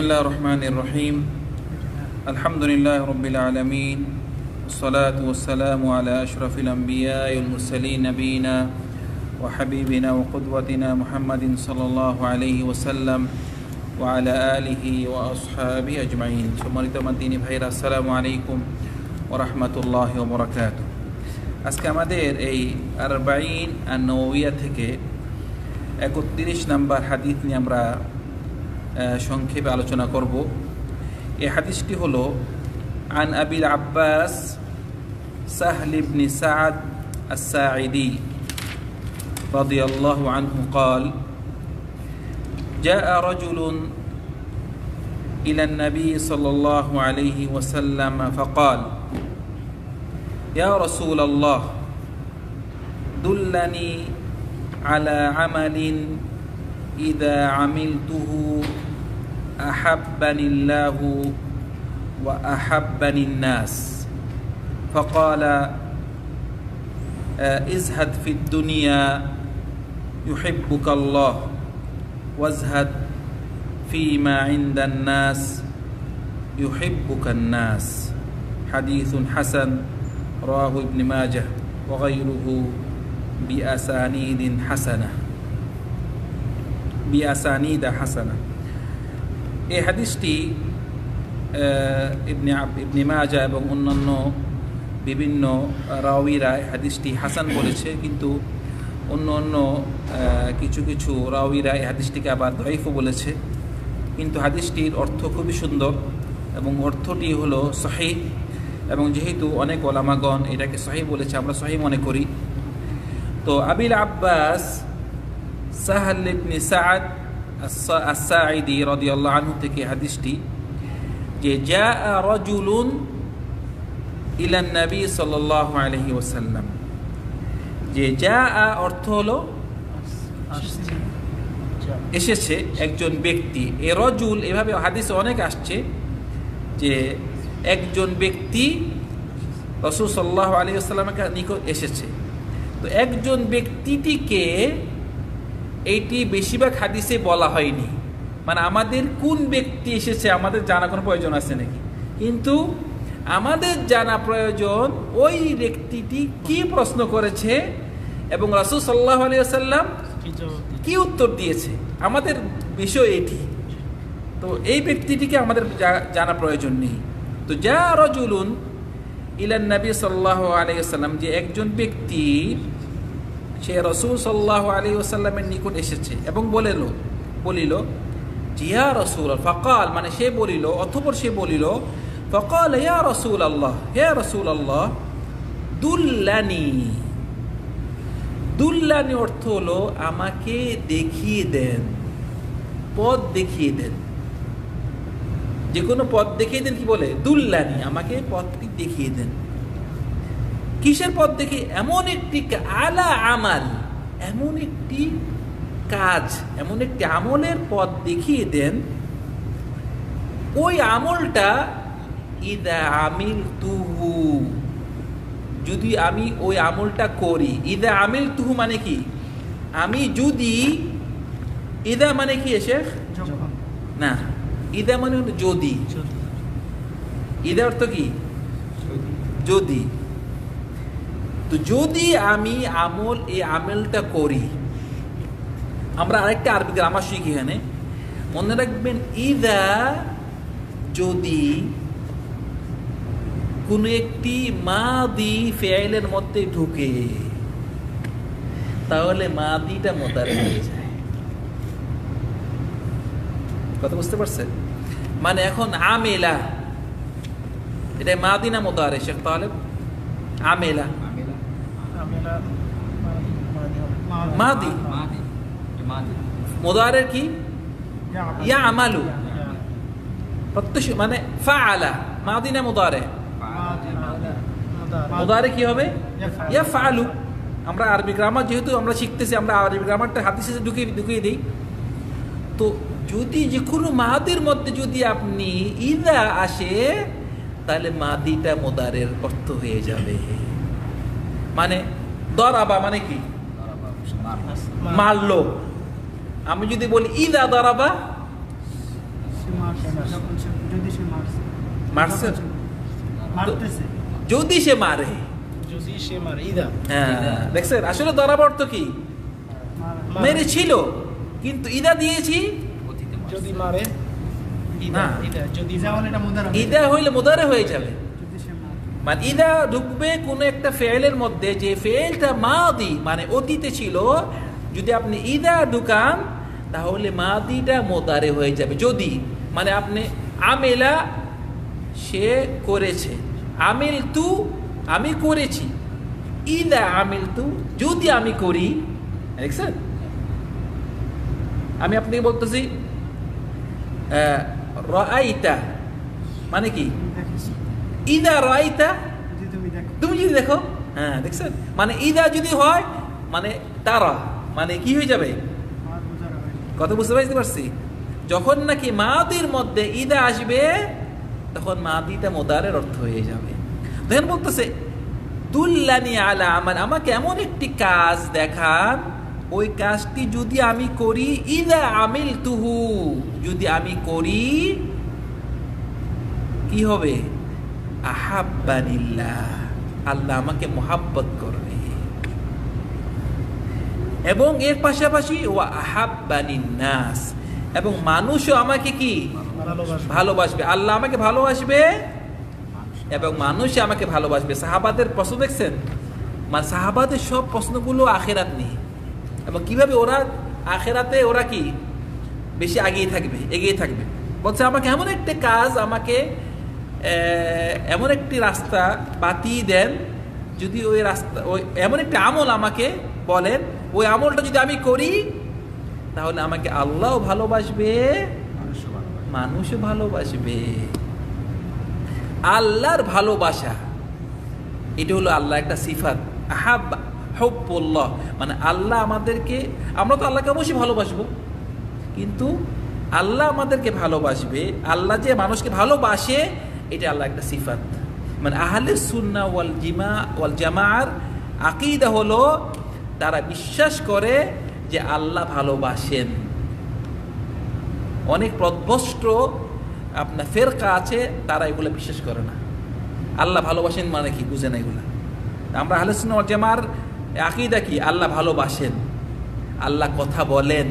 الله الرحمن الرحيم الحمد لله رب العالمين والصلاة والسلام على أشرف الأنبياء والمرسلين نبينا وحبيبنا وقدوتنا محمد صلى الله عليه وسلم وعلى آله وأصحابه أجمعين সম্মানিত মাদিনী ভাইরা আসসালামু আলাইকুম ওরহমতুল্লাহ ওবরাকাত আজকে আমাদের এই আরবাইন আর নৌইয়া থেকে একত্রিশ নাম্বার হাদিস নিয়ে আমরা আহ, সংক্ষেপে আলোচনা করব এই হাদিসটি হলো আন আবিল আব্বাস সাহল ইবনি সাদ الساعدي رضي الله عنه قال جاء رجل إلى النبي صلى الله عليه وسلم فقال يا رسول الله دلني على عمل إذا عملته أحبني الله وأحبني الناس. فقال آه، ازهد في الدنيا يحبك الله وازهد فيما عند الناس يحبك الناس. حديث حسن رواه ابن ماجه وغيره بأسانيد বিয়াসানি দা হাসানা এই হাদিসটি ইবনে ইবনে মাজা এবং অন্যান্য বিভিন্ন রাউিরা হাদিসটি হাসান বলেছে, কিন্তু অন্য অন্য কিছু কিছু রাউিরা এই হাদিসটিকে আবার দয়ফও বলেছে। কিন্তু হাদিসটির অর্থ খুবই সুন্দর এবং অর্থটি হলো সহি এবং যেহেতু অনেক ওলামাগণ এটাকে সহি বলেছে, আমরা সহি মনে করি। তো আবিল আব্বাস সাহাল ইবনে সাদ আসাঈদি রাদিয়াল্লাহু আনহু থেকে হাদিসটি যে যা রজুলুন ইলান নবী সাল্লাল্লাহু আলাইহি ওয়াসাল্লাম। যে যা অর্থ হলো এসেছে একজন ব্যক্তি। এ রজুল এভাবে হাদিসে অনেক আসছে যে, একজন ব্যক্তি রসুল সাল্লাহ আলী আসসালামের নিকট এসেছে। তো একজন ব্যক্তিটিকে এইটি বেশিরভাগ হাদিসে বলা হয়নি। মানে আমাদের কোন ব্যক্তি এসেছে আমাদের জানা কোনো প্রয়োজন আছে নাকি? কিন্তু আমাদের জানা প্রয়োজন ওই ব্যক্তিটি কি প্রশ্ন করেছে এবং রাসুল সাল্লাহ আলী আসাল্লাম কি উত্তর দিয়েছে? আমাদের বিষয় এটি। তো এই ব্যক্তিটিকে আমাদের জানা প্রয়োজন নেই। তো যা রজুলুন ইলান নবী সাল্লাহ আলাইসাল্লাম যে একজন ব্যক্তি সে রসুল সাল্লাহ আলী ওসাল্লামের নিকট এসেছে এবং বলিল বলিল, জিয়া রসুল, ফকাল মানে সে বলিল অথপর সে বলিল, ফকাল ইয়া রসুল আল্লাহ হে রসুল আল্লাহ দুল্লানি দুল্লানি অর্থ হলো আমাকে দেখিয়ে দেন, পথ দেখিয়ে দেন। যে কোনো পথ দেখিয়ে দেন কি বলে? দুল্লানি, আমাকে পথটি দেখিয়ে দেন। কিসের পথ দেখি? এমন একটি আলা আমাল এমন একটি কাজ এমন একটি আমলের পথ দেখিয়ে দেন। ওই আমলটা ইদা আমিল তুহু যদি আমি ওই আমলটা করি। ইদা আমিল তুহু মানে কি? আমি যদি ইদা মানে কি এসে না ইদা মানে হলো যদি। ইদা অর্থ কি? যদি। তো যদি আমি আমল, এই আমেলটা করি, আমরা আরেকটা আরবি গ্রামার শিখি এখানে। মনে রাখবেন, ইদা যদি কোনো একটি মাদি ফেয়াইলের মধ্যে ঢুকে, তাহলে মাদিটা মোতারে হয়ে যায়। কথা বুঝতে পারছেন? মানে এখন আমেলা, এটা মাদিনা মোতারে শেখ তাহলে আমেলা। মাদি মোদারের কি ইয়া আমালু প্রত্যক্ষ মানে ফাআলা মাদিনা মোদারে মোদারে কি হবে ইয়া ফাআলু আমরা আরবি গ্রামার যেহেতু আমরা শিখতেছি আমরা আরবি গ্রামারটা হাদিসে ঢুকিয়ে ঢুকিয়ে দিই তো যদি যে কোনো মাহাদির মধ্যে যদি আপনি ইদা আসে তাহলে মাদিটা মোদারের অর্থ হয়ে যাবে মানে দরাবা মানে কি? মারলো। আমি যদি বলি ইদা দারাবা? মারছে। যদি সে মারছে মারছে? যখন সে মারতেছে যদি সে মারে যদি সে হ্যাঁ দেখছেন? আসলে ধরাবর্ত কি? মারা- মেরেছিল কিন্তু ইদা দিয়েছি। যদি মারে ইদা হইলে মোদারে হয়ে যাবে। মানে ইদা ঢুকবে কোনো একটা ফেলের মধ্যে, যে ফেলটা মাদি মানে অতীতে ছিল, যদি আপনি ইদা ঢুকান, তাহলে মাদিটা মোদারে হয়ে যাবে। যদি মানে আপনি আমেলা সে করেছে আমিল তু আমি করেছি। ইদা আমিল তু যদি আমি করি, দেখছেন? আমি আপনাকে বলতেছি রাইতা মানে কি? ইদা রাইতা তুমি দেখো। যদি দেখো হ্যাঁ দেখছেন মানে ইদা যদি হয় মানে তারা মানে কি হয়ে যাবে? কথা বুঝতে পারতে পারছি? যখন নাকি মাদির মধ্যে ইদা আসবে তখন মাদিটা মোদারের অর্থ হয়ে যাবে। দেখেন বলতেছে তুল্লানি আলা আমার আমাকে এমন একটি কাজ দেখান ওই কাজটি যদি আমি করি ইদা আমিল তুহু যদি আমি করি কি হবে? আহাব্বানিল্লাহ আল্লাহ আমাকে মোহাব্বত করবে। এবং এর পাশাপাশি ও নাস এবং মানুষও আমাকে কি? ভালোবাসবে। আল্লাহ আমাকে ভালোবাসবে এবং মানুষ আমাকে ভালোবাসবে। সাহাবাদের প্রশ্ন দেখছেন? মানে সাহাবাদের সব প্রশ্নগুলো আখেরাত নিয়ে এবং কীভাবে ওরা আখেরাতে ওরা কি? বেশি আগিয়ে থাকবে এগিয়ে থাকবে। বলছে আমাকে এমন একটা কাজ আমাকে এমন একটি রাস্তা বাতিয়ে দেন, যদি ওই রাস্তা, ওই, এমন একটি আমল আমাকে বলেন, ওই আমলটা যদি আমি করি, তাহলে আমাকে আল্লাহও ভালোবাসবে, মানুষও ভালোবাসবে। আল্লাহর ভালোবাসা, এটা হলো আল্লাহ একটা সিফাত। আহাব মানে আল্লাহ আমাদেরকে, আমরা তো আল্লাহকে অবশ্যই ভালোবাসবো, কিন্তু আল্লাহ আমাদেরকে ভালোবাসবে, আল্লাহ যে মানুষকে ভালোবাসে এটা আল্লাহ একটা সিফাত। মানে আহলে সুন্না ওয়াল জিমা, ওয়াল জামার আকিদা হলো তারা বিশ্বাস করে যে আল্লাহ ভালোবাসেন। অনেক প্রদ্ভষ্ট আপনার ফেরকা আছে, তারা এগুলো বিশ্বাস করে না। আল্লাহ ভালোবাসেন মানে কি? বুঝে না এগুলা। আমরা আলোচনা জামার আকিদা কি? আল্লাহ ভালোবাসেন। আল্লাহ কথা বলেন।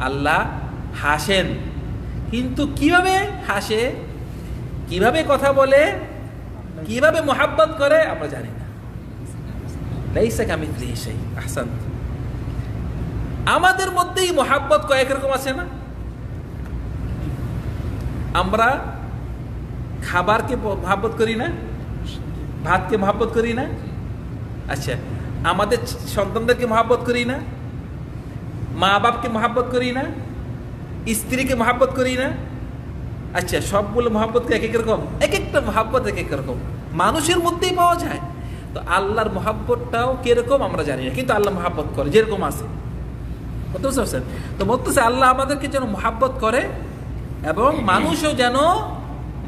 আল্লাহ হাসেন। কিন্তু কীভাবে হাসে? কীভাবে কথা বলে, কীভাবে মোহাব্বত করে, আমরা জানি না। আমাদের মধ্যেই মোহাব্বত কয়েক রকম আছে না? আমরা খাবারকে মহাব্বত করি না? ভাতকে মহাব্বত করি না? আচ্ছা আমাদের সন্তানদেরকে মহাব্বত করি না? মা বাপকে মহাব্বত করি না? স্ত্রীকে মহাব্বত করি না? আচ্ছা সবগুলো মহাব্বত এক এক রকম? এক একটা মহাব্বত এক এক রকম। মানুষের মধ্যেই পাওয়া যায়। তো আল্লাহর মহাব্বতটাও কীরকম আমরা জানি না, কিন্তু আল্লাহ মহাব্বত করে, যেরকম আছে। তো বলতেছে, আল্লাহ আমাদেরকে যেন মহাব্বত করে এবং মানুষও যেন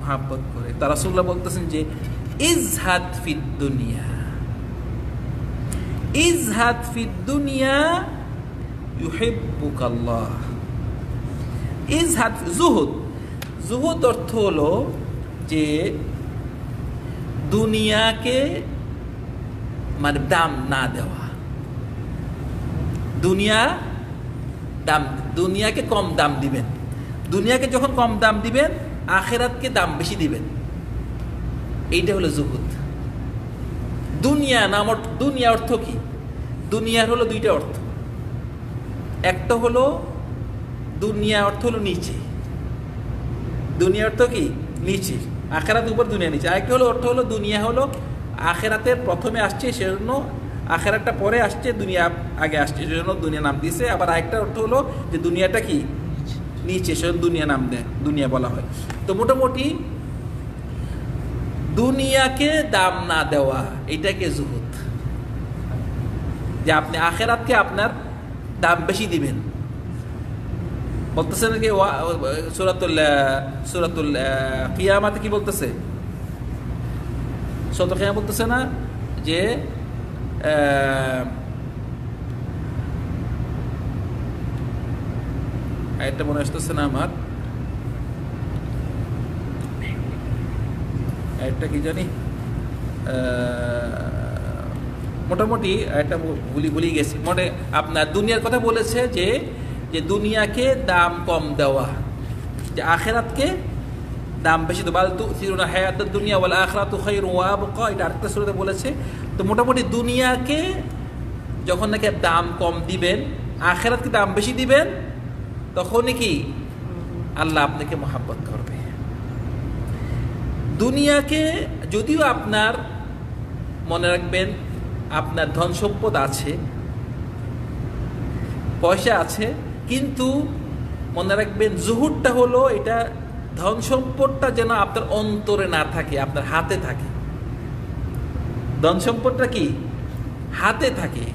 মহাব্বত করে। তারা রাসূলুল্লাহ বলতেছেন যে, ইজহাদ ফিদ দুনিয়া। ইজহাদ ফিদ দুনিয়া ইউহিব্বুকাল্লাহ। ইজহাদ, জুহুদ। জুহুদ অর্থ হলো যে দুনিয়াকে মানে দাম না দেওয়া। দুনিয়া দাম, দুনিয়াকে কম দাম দিবেন। দুনিয়াকে যখন কম দাম দিবেন, আখেরাতকে দাম বেশি দিবেন। এইটা হলো জুহুদ। দুনিয়া নাম দুনিয়া অর্থ কি? দুনিয়ার হলো দুইটা অর্থ। একটা হলো, দুনিয়া অর্থ হলো নিচে। দুনিয়া অর্থ কি? নিচে। আখেরাত উপর দুনিয়া নিচে। আরেকটা হলো, অর্থ হলো দুনিয়া হলো আখেরাতের প্রথমে আসছে সেজন্য আখেরাতটা পরে আসছে, দুনিয়া আগে আসছে সেজন্য দুনিয়া নাম দিয়েছে আবার আরেকটা অর্থ হলো যে দুনিয়াটা কি? নিচে, সেজন্য দুনিয়া নাম দেয়, দুনিয়া বলা হয়। তো মোটামুটি দুনিয়াকে দাম না দেওয়া, এটাকে জুহুদ। যে আপনি আখেরাতকে আপনার দাম বেশি দিবেন। বলতেছে নাকি সুরাতুল সুরাতুল কিয়ামাতে কি বলতেছে? সত খেয়া বলতেছে না যে আয়টা মনে আসতেছে না আমার। আয়টা কি জানি? মোটামুটি একটা ভুলি ভুলি গেছি। মনে আপনার দুনিয়ার কথা বলেছে যে যে দুনিয়াকে দাম কম দেওয়া, যে আখেরাতকে দাম বেশি তো বাল তু সিরুনা হায়াত দুনিয়া বলে আখরাত খাইর ওয়া বকা এটা আরেকটা শুরুতে বলেছে। তো মোটামুটি দুনিয়াকে যখন নাকি দাম কম দিবেন, আখেরাতকে দাম বেশি দিবেন, তখনই কি আল্লাহ আপনাকে মহাব্বত করবে। দুনিয়াকে যদিও আপনার মনে রাখবেন, আপনার ধন সম্পদ আছে, পয়সা আছে কিন্তু মনে রাখবেন জুহুরটা হলো এটা ধন সম্পদটা যেন আপনার অন্তরে না থাকে, আপনার হাতে থাকে। ধন সম্পদটা কি? হাতে থাকে,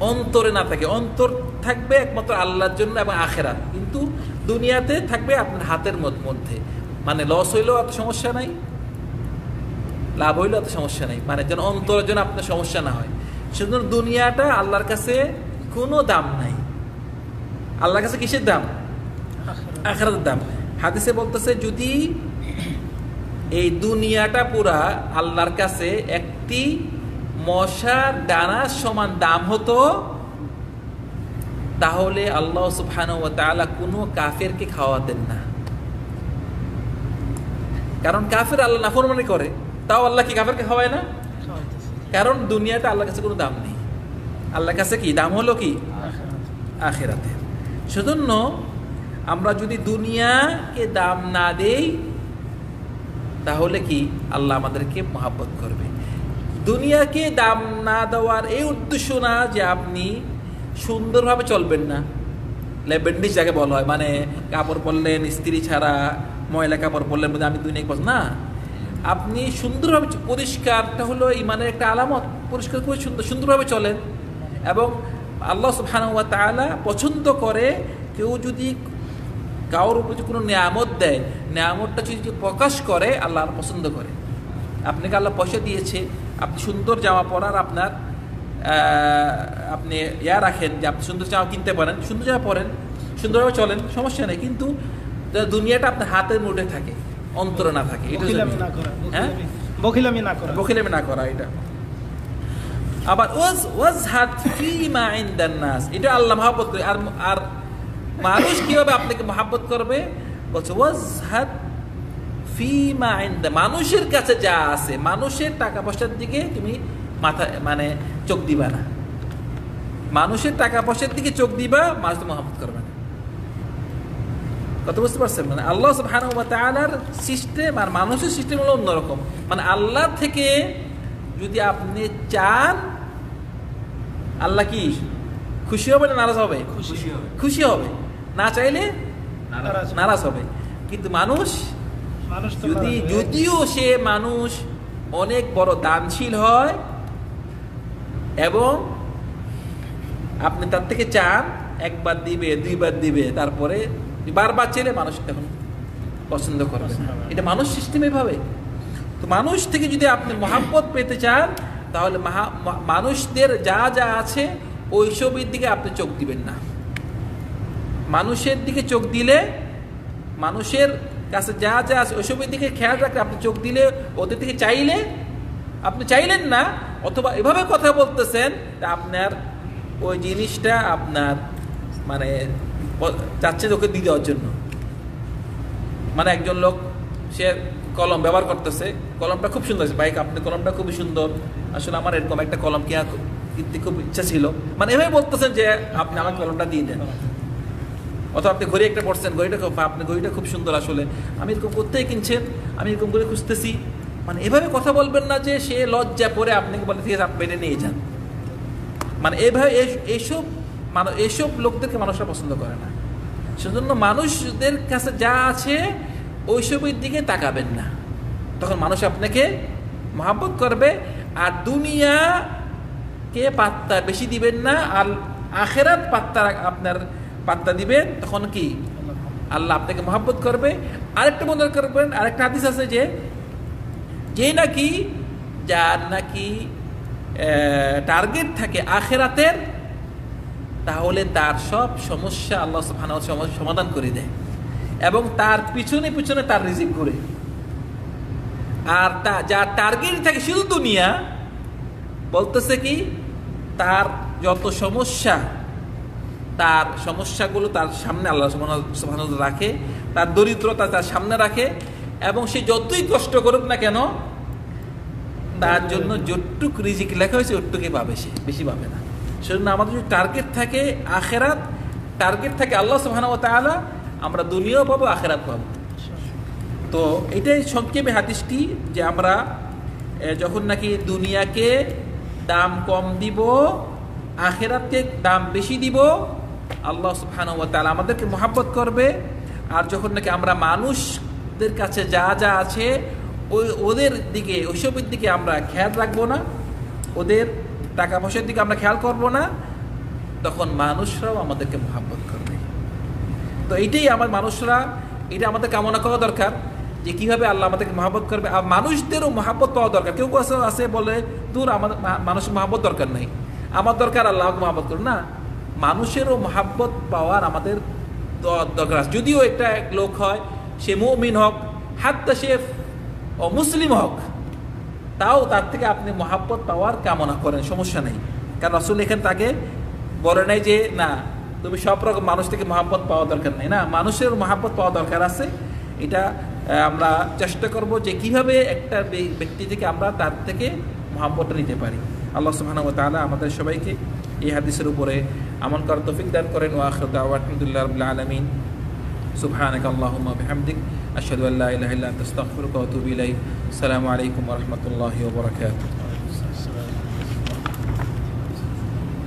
অন্তরে না থাকে। অন্তর থাকবে একমাত্র আল্লাহর জন্য এবং আখেরাত। কিন্তু দুনিয়াতে থাকবে আপনার হাতের মধ্যে। মানে লস হইলেও এত সমস্যা নাই, লাভ হইলেও এত সমস্যা নাই। মানে যেন অন্তরের জন্য আপনার সমস্যা না হয়। সুতরাং দুনিয়াটা আল্লাহর কাছে কোনো দাম নাই। আল্লাহর কাছে কিসের দাম? আখরাতের দাম। হাদিসে বলতেছে, যদি এই দুনিয়াটা পুরা আল্লাহর কাছে একটি মশার ডানার সমান দাম হতো, তাহলে আল্লাহ সুবহানাহু ওয়া তাআলা কোনো কাফেরকে খাওয়াতেন না। কারণ কাফের আল্লাহ না নাফরমানি করে, তাও আল্লাহ কি কাফেরকে খাওয়ায় না? কারণ দুনিয়াটা আল্লাহর কাছে কোনো দাম নেই। আল্লাহর কাছে কি? দাম হলো কি? আখেরাত। সেজন্য আমরা যদি দুনিয়াকে দাম না দেই, তাহলে কি আল্লাহ আমাদেরকে মহাব্বত করবে? দুনিয়াকে দাম না দেওয়ার এই উদ্দেশ্য না যে আপনি সুন্দরভাবে চলবেন না। লেবেন্ডিস যাকে বলা হয় মানে কাপড় পরলেন, স্ত্রী ছাড়া, ময়লা কাপড় পরলেন বলে আমি দুনিয়া পছন্দ না। আপনি সুন্দরভাবে পরিষ্কারটা হলো ইমানের একটা আলামত, পরিষ্কার করে সুন্দর, সুন্দরভাবে চলেন। এবং আল্লাহ সুবহানাহু ওয়া তাআলা পছন্দ করে কেউ যদি কারোর উপর যদি কোনো নিয়ামত দেয় নিয়ামতটা যদি প্রকাশ করে আল্লাহ পছন্দ করে। আপনাকে আল্লাহ পয়সা দিয়েছে আপনি সুন্দর জামা পরার আপনার আপনি ইয়া রাখেন যে আপনি সুন্দর জামা কিনতে পারেন সুন্দর জামা পরেন সুন্দরভাবে চলেন সমস্যা নেই কিন্তু দুনিয়াটা আপনার হাতের মুঠে থাকে অন্তরে না থাকে এটা বখিলামি জন্য। না করা হ্যাঁ? বখিলামি- বখিলামি না করা। বখিলামি না করা এটা। আবার ওয়াজ ওয়াজ হাত ফি মা ইনদান নাস। এটা আল্লাহ মহাব্বত করে। আর আর মানুষ কীভাবে আপনাকে মহাব্বত করবে? বলছে ওয়াজ হাত ফি মা ইনদা। মানুষের কাছে যা আছে, মানুষের টাকা পয়সার দিকে তুমি মাথা মানে চোখ দিবা না। মানুষের টাকা পয়সার দিকে চোখ দিবা, মানুষ তো মহাব্বত করবে না। কত বুঝতে পারছেন? মানে আল্লাহ সুবহানাহু ওয়া তাআলার সিস্টেম আর মানুষের সিস্টেম হলো অন্যরকম। মানে আল্লাহ থেকে যদি আপনি চান আল্লাহ কি খুশি হবে না নারাজ হবে? খুশি হবে। না চাইলে নারাজ হবে। কিন্তু মানুষ মানুষ যদি যদিও সে মানুষ অনেক বড় দানশীল হয় এবং আপনি তার থেকে চান একবার দিবে দুইবার দিবে তারপরে বারবার চেলে মানুষ তখন পছন্দ করবে এটা মানুষ সিস্টেম এভাবে। তো মানুষ থেকে যদি আপনি মহাব্বত পেতে চান, তাহলে মানুষদের যা যা আছে, ওইসবের দিকে আপনি চোখ দিবেন না। মানুষের দিকে চোখ দিলে, মানুষের কাছে যা যা আছে, ওইসবের দিকে খেয়াল রাখলে আপনি চোখ দিলে, ওদের দিকে চাইলে, আপনি চাইলেন না, অথবা এভাবে কথা বলতেছেন আপনার ওই জিনিসটা আপনার মানে চাচ্ছে ওকে দিয়ে দেওয়ার জন্য। মানে একজন লোক, সে কলম ব্যবহার করতেছে। কলমটা খুব সুন্দর বাইক আপনি কলমটা খুবই সুন্দর। আসলে আমার এরকম একটা কলম কেনা কিনতে খুব ইচ্ছা ছিল। মানে এভাবে বলতেছেন যে আপনি আমার কলমটা দিয়ে দেন। অথবা আপনি ঘড়ি একটা পড়ছেন ঘড়িটা খুব আপনি ঘড়িটা খুব সুন্দর আসলে। আমি এরকম কোথায় কিনছেন, আমি এরকম করে খুঁজতেছি। মানে এভাবে কথা বলবেন না যে সে লজ্জা পরে আপনাকে বলে, ঠিক আছে, আপনি মেনে নিয়ে যান। মানে এভাবে এই- এইসব মানুষ এইসব লোকদেরকে মানুষরা পছন্দ করে না। সেজন্য মানুষদের কাছে যা আছে ওইসবের দিকে তাকাবেন না। তখন মানুষ আপনাকে মহাব্বত করবে, আর দুনিয়াকে পাত্তা বেশি দিবেন না, আর আখেরাত পাত্তা আপনার পাত্তা দিবেন, তখন কি? আল্লাহ আপনাকে মহাব্বত করবে। আরেকটা মনে করবেন, আরেকটা হাদিস আছে যে যে নাকি, যার নাকি টার্গেট থাকে আখেরাতের, তাহলে তার সব সমস্যা আল্লাহ সমাধান করে দেয়। এবং তার পিছনে পিছনে তার রিজিক ঘুরে। আর তা যার টার্গেট থাকে শুধু দুনিয়া। বলতেছে কি, তার যত সমস্যা, তার সমস্যাগুলো তার সামনে আল্লাহ তাআলা রাখে, তার দরিদ্রতা তার সামনে রাখে, এবং সে যতই কষ্ট করুক না কেন, তার জন্য যতটুক রিজিক লেখা হয়েছে ওটুকুই পাবে সে, বেশি পাবে না। সেজন্য আমাদের যদি টার্গেট থাকে আখেরাত টার্গেট থাকে আল্লাহ সুবহানাহু ওয়া তাআলা আমরা দুনিয়াও পাবো আখেরাত পাবো। তো এটাই সংক্ষেপে হাদিসটি যে আমরা যখন নাকি দুনিয়াকে দাম কম দিব, আখেরাতকে দাম বেশি দিব, আল্লাহ সুবহানাহু ওয়া আমাদেরকে মহাব্বত করবে। আর যখন নাকি আমরা মানুষদের কাছে যা যা আছে, ওই ওদের দিকে ওইসবের দিকে আমরা খেয়াল রাখব না, ওদের টাকা পয়সার দিকে আমরা খেয়াল করব না, তখন মানুষরাও আমাদেরকে মহাব্বত করবে। তো এইটাই আমার মানুষরা, এটা আমাদের কামনা করা দরকার যে কীভাবে আল্লাহ আমাদেরকে মহাব্বত করবে। আর মানুষদেরও মহাব্বত পাওয়া দরকার। কেউ কেউ আছে- বলে, দূর, আমাদের মানুষের মহাব্বত দরকার নেই। আমার দরকার আল্লাহকে মহাব্বত করুন। না, মানুষেরও মহাব্বত পাওয়ার আমাদের দরকার আছে। যদিও একটা এক লোক হয়, সে মুমিন হোক, হাত্তা সে মুসলিম হোক, তাও তার থেকে আপনি মহাব্বত পাওয়ার কামনা করেন, সমস্যা নেই। কারণ আসলে এখানে তাকে বলে নাই যে, না তুমি সব রকম মানুষ থেকে মহাব্বত পাওয়া দরকার নেই না মানুষের মহাব্বত পাওয়া দরকার আছে এটা আহ, আমরা চেষ্টা করব যে কিভাবে একটা বে- ব্যক্তি থেকে আমরা তার থেকে মহাব্বতটা নিতে পারি আল্লাহ সুবহানাহু ওয়া তাআলা আমাদের সবাইকে এই হাদিসের উপরে আমল করার তৌফিক দান করেন ওয়া আখিরু দাওয়া আলহামদুলিল্লাহি রাব্বিল আলামিন سبحانك اللهم وبحمدك أشهد أن لا إله إلا أنت أستغفرك وأتوب إليك السلام عليكم ورحمة الله وبركاته